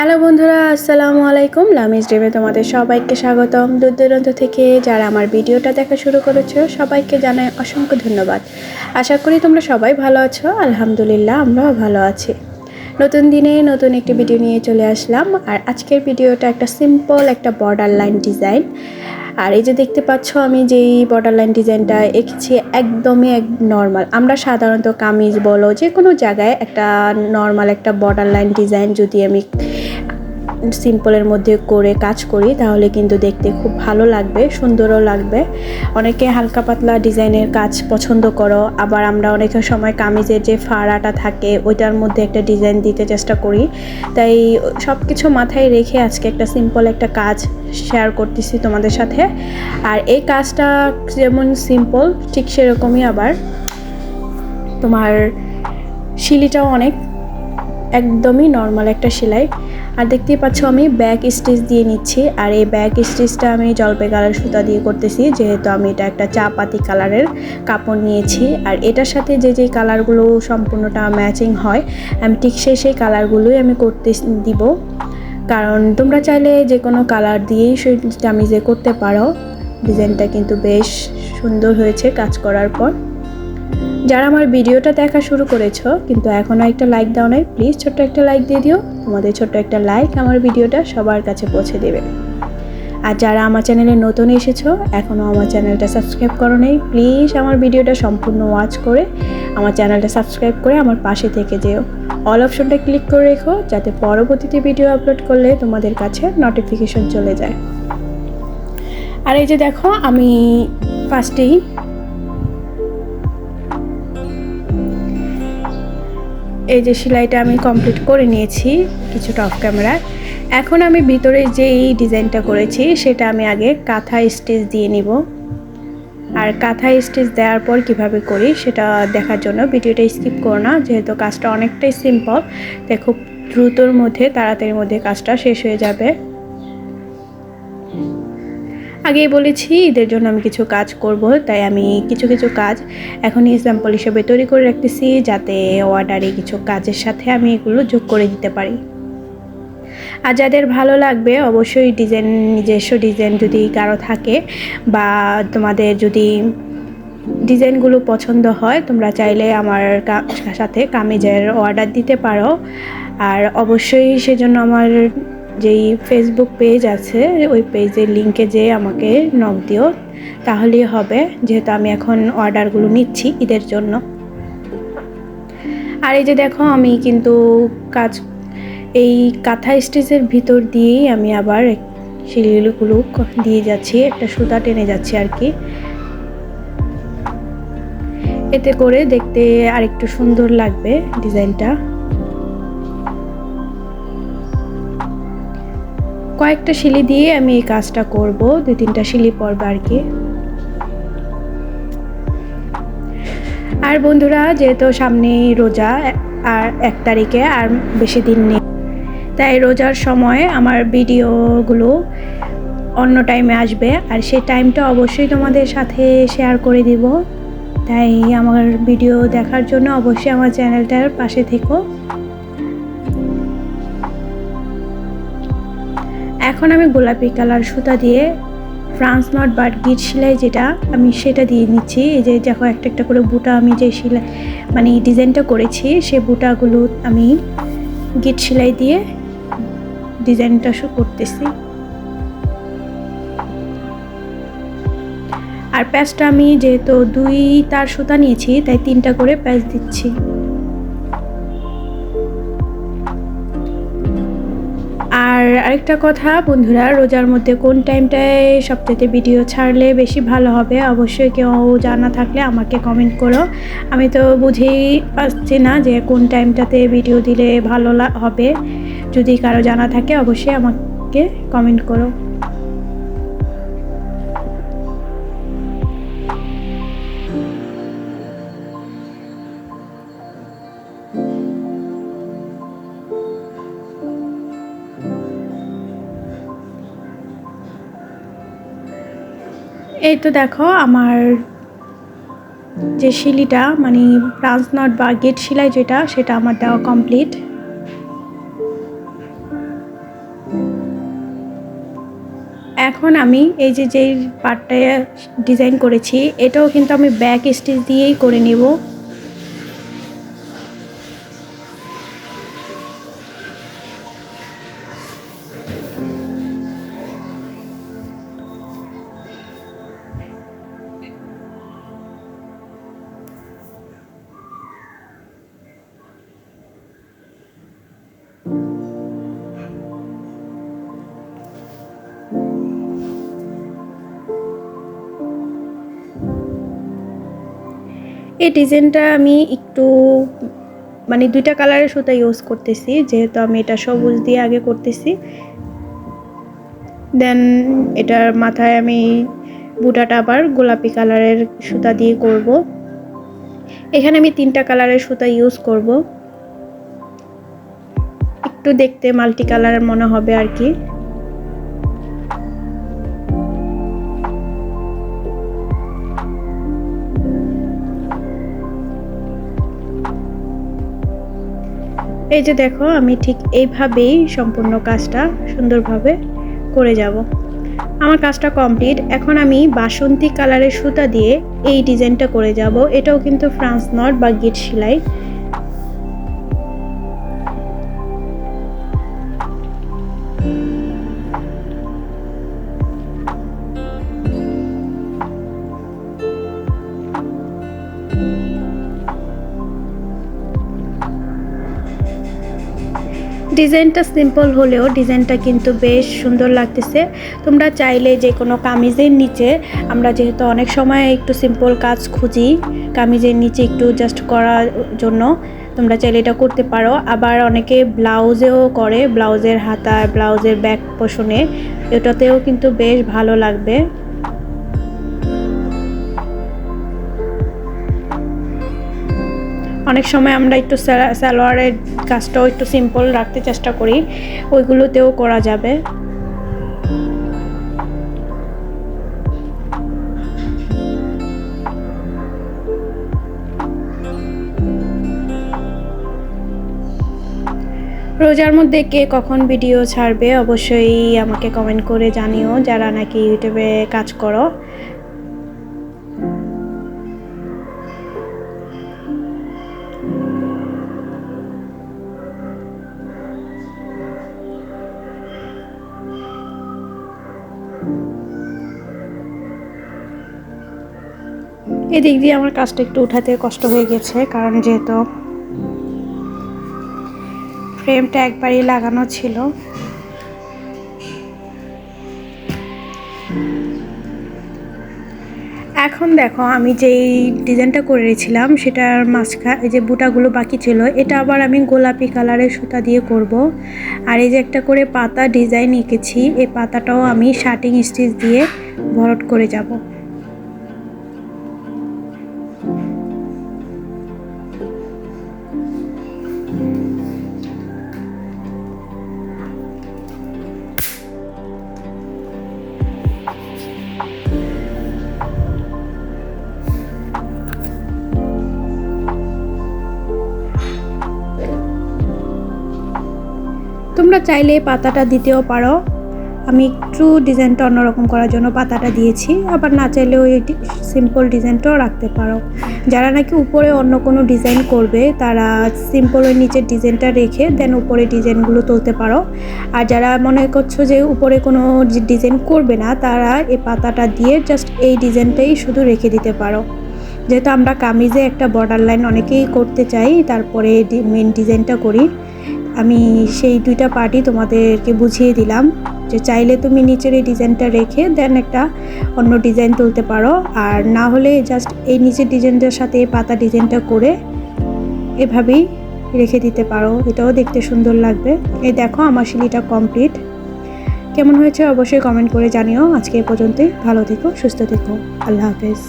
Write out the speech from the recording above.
Hello বন্ধুরা, আসসালামু আলাইকুম। লামিজ ডেবে তোমাদের সবাইকে স্বাগতম। দূর দূরান্ত থেকে যারা আমার ভিডিওটা দেখা শুরু করেছ, সবাইকে জানাই অসংখ্য ধন্যবাদ। আশা করি তোমরা সবাই ভালো আছো। আলহামদুলিল্লাহ, আমরাও ভালো আছি। নতুন দিনে নতুন একটি ভিডিও নিয়ে চলে আসলাম। আর আজকের ভিডিওটা একটা সিম্পল একটা বর্ডার লাইন ডিজাইন আর এই যে দেখতে পাচ্ছ, আমি যেই বর্ডার লাইন ডিজাইনটা এঁকেছি, একদমই এক নর্মাল আমরা সাধারণত কামিজ বলো যে কোনো জায়গায় একটা নর্মাল একটা বর্ডার লাইন ডিজাইন যদি আমি সিম্পলের মধ্যে করে কাজ করি, তাহলে কিন্তু দেখতে খুব ভালো লাগবে, সুন্দরও লাগবে। অনেকে হালকা পাতলা ডিজাইনের কাজ পছন্দ করো, আবার আমরা অনেকের সময় কামিজের যে ফাড়াটা থাকে, ওইটার মধ্যে একটা ডিজাইন দিতে চেষ্টা করি। তাই সব কিছু মাথায় রেখে আজকে একটা সিম্পল একটা কাজ শেয়ার করতেছি তোমাদের সাথে। আর এই কাজটা যেমন সিম্পল, ঠিক সেরকমই আবার। তোমার শিলিটাও অনেক, একদমই নর্মাল একটা সেলাই। আর দেখতেই পাচ্ছ আমি ব্যাক স্টিচ দিয়ে নিচ্ছি। আর এই ব্যাক স্টিচটা আমি জলপাই কালার সুতা দিয়ে করতেছি, যেহেতু আমি এটা একটা চা পাতি কালারের কাপড় নিয়েছি। আর এটার সাথে যে যে কালারগুলো সম্পূর্ণটা ম্যাচিং হয়, আমি ঠিক সেই সেই কালারগুলোই আমি করতে দিব। কারণ তোমরা চাইলে যে কোনো কালার দিয়েই সেই কামিজে করতে পারো। ডিজাইনটা কিন্তু বেশ সুন্দর হয়েছে কাজ করার পর। যারা আমার ভিডিওটা দেখা শুরু করেছ, কিন্তু এখনও একটা লাইক দাও নাই প্লিজ ছোট্ট একটা লাইক দিয়ে দিও। তোমাদের ছোট্ট একটা লাইক আমার ভিডিওটা সবার কাছে পৌঁছে দেবে। আর যারা আমার চ্যানেলে নতুন এসেছ এখনও আমার চ্যানেলটা সাবস্ক্রাইব করো নেই প্লিজ আমার ভিডিওটা সম্পূর্ণ ওয়াচ করে, আমার চ্যানেলটা সাবস্ক্রাইব করে আমার পাশে থেকে যেও। অল অপশনটা ক্লিক করে রেখো, যাতে পরবর্তীতে ভিডিও আপলোড করলে তোমাদের কাছে নোটিফিকেশন চলে যায়। আর এই যে দেখো, আমি ফার্স্টেই এই যে সেলাইটা আমি কমপ্লিট করে নিয়েছি, কিছুটা অফ ক্যামেরায় এখন আমি ভিতরে যে এই ডিজাইনটা করেছি, সেটা আমি আগে কাঁথা স্টিচ দিয়ে নিব। আর কাঁথা স্টিচ দেওয়ার পর কীভাবে করি, সেটা দেখার জন্য। ভিডিওটা স্কিপ করো না, যেহেতু কাজটা অনেকটাই সিম্পল তাই খুব দ্রুতর মধ্যে, তাড়াতাড়ির মধ্যে কাজটা শেষ হয়ে যাবে। আগেই বলেছি ঈদের জন্য আমি কিছু কাজ করব, তাই আমি কিছু কিছু কাজ এখন এক্সাম্পল হিসেবে তৈরি করে রাখতেছি, যাতে অর্ডারে কিছু কাজের সাথে আমি এগুলো যোগ করে দিতে পারি। আর যাদের ভালো লাগবে, অবশ্যই ডিজাইন নিজস্ব ডিজাইন যদি কারও থাকে, বা তোমাদের যদি ডিজাইনগুলো পছন্দ হয়, তোমরা চাইলে আমার সাথে কামিজের অর্ডার দিতে পারো। আর অবশ্যই সেজন্য আমার যেই ফেসবুক পেজ আছে, ওই পেজের লিঙ্কে যেয়ে আমাকে নক দিও, তাহলেই হবে। যেহেতু আমি এখন অর্ডারগুলো নিচ্ছি ঈদের জন্য। আর এই যে দেখো, আমি কিন্তু কাজ, এই কাঁথা স্টিচের ভিতর দিয়েই আমি আবার শিলিগুলো দিয়ে যাচ্ছি, একটা সুতা টেনে যাচ্ছি আর কি। এতে করে দেখতে আরেকটু সুন্দর লাগবে ডিজাইনটা। কয়েকটা শিলি দিয়ে আমি এই কাজটা করব, দুই তিনটা শিলি পরবে আর কি। আর বন্ধুরা, যেহেতু সামনেই রোজা, আর এক তারিখে আর বেশি দিন নেই, তাই রোজার সময় আমার ভিডিওগুলো অন্য টাইমে আসবে। আর সেই টাইমটা অবশ্যই তোমাদের সাথে শেয়ার করে দিব। তাই আমার ভিডিও দেখার জন্য অবশ্যই আমার চ্যানেলটার পাশে থেকো। এখন আমি গোলাপি কালার সুতা দিয়ে ফ্রান্স নট বাট গিট সেলাই যেটা আমি সেটা দিয়ে নিচ্ছি। এই যে দেখো, একটা একটা করে বুটা আমি যে সেলাই মানে ডিজাইনটা করেছি, সে বুটাগুলো আমি গিট সেলাই দিয়ে ডিজাইনটা করতেছি। আর প্যাচটা আমি যেহেতু দুই তার সুতা নিয়েছি, তাই তিনটা করে প্যাচ দিচ্ছি। আর আরেকটা কথা, বন্ধুরা, রোজার মধ্যে কোন টাইমটায় সবচেয়ে ভিডিও ছাড়লে বেশি ভালো হবে অবশ্যই কেউ জানা থাকলে আমাকে কমেন্ট করো। আমি তো বুঝেই পারছি না যে কোন টাইমটাতে ভিডিও দিলে ভালো হবে। যদি কারও জানা থাকে, অবশ্যই আমাকে কমেন্ট করো। এই তো দেখো, আমার যে শিলিটা মানে ব্রাঞ্চ নট বা গেট শিলাই যেটা, সেটা আমার দেওয়া কমপ্লিট এখন আমি এই যে যেই পার্টটা ডিজাইন করেছি, এটাও কিন্তু আমি ব্যাক স্টিচ দিয়েই করে নেব। এই ডিজাইনটা আমি একটু মানে দুইটা কালারের সুতা ইউজ করতেছি, যেহেতু আমি এটা সবুজ দিয়ে আগে করতেছি। দেন এটার মাথায় আমি বুটাটা আবার গোলাপি কালারের সুতা দিয়ে করব। এখানে আমি তিনটা কালারের সুতা ইউজ করব। একটু দেখতে মাল্টি কালারের মনে হবে আর কি। এই যে দেখো, আমি ঠিক এইভাবেই সম্পূর্ণ কাজটা সুন্দরভাবে করে যাব। আমার কাজটা কমপ্লিট। এখন আমি বাসন্তী কালারের সুতা দিয়ে এই ডিজাইনটা করে যাব। এটাও কিন্তু ফ্রান্স নট বা গিট সেলাই। ডিজাইনটা সিম্পল হলেও ডিজাইনটা কিন্তু বেশ সুন্দর লাগতেছে। তোমরা চাইলে যে কোনো কামিজের নিচে আমরা যেহেতু অনেক সময় একটু সিম্পল কাজ খুঁজি, কামিজের নিচে একটু জাস্ট করার জন্য তোমরা চাইলে এটা করতে পারো। আবার অনেকে ব্লাউজেও করে, ব্লাউজের হাতা ব্লাউজের ব্যাক পোষণে, এটাতেও কিন্তু বেশ ভালো লাগবে। অনেক সময় আমরা একটু সালোয়ারের কাজটাও একটু সিম্পল রাখতে চেষ্টা করি, ওইগুলোতেও করা যাবে। রোজার মধ্যে কে কখন ভিডিও ছাড়বে অবশ্যই আমাকে কমেন্ট করে জানিও, যারা নাকি ইউটিউবে কাজ করো। এদিক দিয়ে আমার কাজটা একটু উঠাতে কষ্ট হয়ে গেছে, কারণ যেহেতু ফ্রেমটা একবারই লাগানো ছিল। এখন দেখো, আমি যেই ডিজাইনটা করে রেছিলাম সেটার মাঝখা এই যে বুটাগুলো বাকি ছিল, এটা আবার আমি গোলাপি কালারের সুতা দিয়ে করব। আর এই যে একটা করে পাতা ডিজাইন এঁকেছি, এই পাতাটাও আমি শার্টিং স্টিচ দিয়ে ভরট করে যাব। তোমরা চাইলে পাতাটা দিতেও পারো। আমি একটু ডিজাইনটা অন্যরকম করার জন্য পাতাটা দিয়েছি। আবার না চাইলেও এই সিম্পল ডিজাইনটাও রাখতে পারো। যারা নাকি উপরে অন্য কোনো ডিজাইন করবে, তারা সিম্পল ওই নিচের ডিজাইনটা রেখে দেন উপরে ডিজাইনগুলো তুলতে পারো। আর যারা মনে করছ যে উপরে কোনো ডিজাইন করবে না, তারা এই পাতাটা দিয়ে জাস্ট এই ডিজাইনটাই শুধু রেখে দিতে পারো। যেহেতু আমরা কামিজে একটা বর্ডার লাইন অনেকেই করতে চাই, তারপরে মেন ডিজাইনটা করি। আমি সেই দুইটা পার্টি তোমাদেরকে বুঝিয়ে দিলাম। যে চাইলে তুমি নিচের এই ডিজাইনটা রেখে দেন একটা অন্য ডিজাইন তুলতে পারো। আর না হলে জাস্ট এই নিচের ডিজাইনটার সাথে এই পাতা ডিজাইনটা করে এভাবেই রেখে দিতে পারো। এটাও দেখতে সুন্দর লাগবে। এই দেখো আমার শিলিটা কমপ্লিট কেমন হয়েছে অবশ্যই কমেন্ট করে জানিও। আজকে এ পর্যন্তই। ভালো থেকো, সুস্থ থেকো। আল্লাহ হাফেজ।